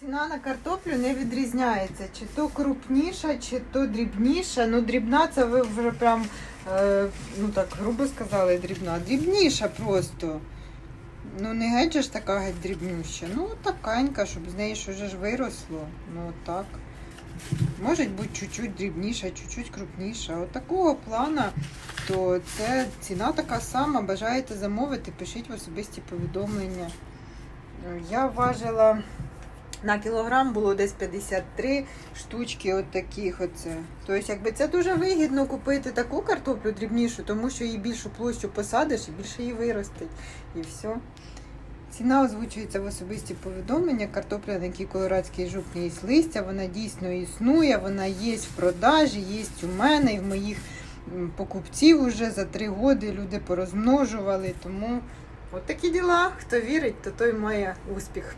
Ціна на картоплю не відрізняється, чи то крупніша, чи то дрібніша. Ну, дрібна це ви вже прям, е, ну так, грубо сказали, дрібна. Дрібніша просто. Ну, не геть же ж така геть дрібнюща. Ну, таканька, щоб з неї що ж виросло. Ну, так. Може бути чуть-чуть дрібніша, чуть-чуть крупніша. От такого плана, то це ціна така сама. Бажаєте замовити, пишіть в особисті повідомлення. Я важила на кілограм було десь 53 штучки от таких оце. Тобто, якби це дуже вигідно купити таку картоплю дрібнішу, тому що її більшу площу посадиш і більше її виростить. І все. Ціна озвучується в особисті повідомлення. Картопля на якій колорадський жук не листя. Вона дійсно існує, вона є в продажі, є у мене і в моїх покупців уже за три роки люди порозмножували. Тому от такі діла. Хто вірить, то той має успіх.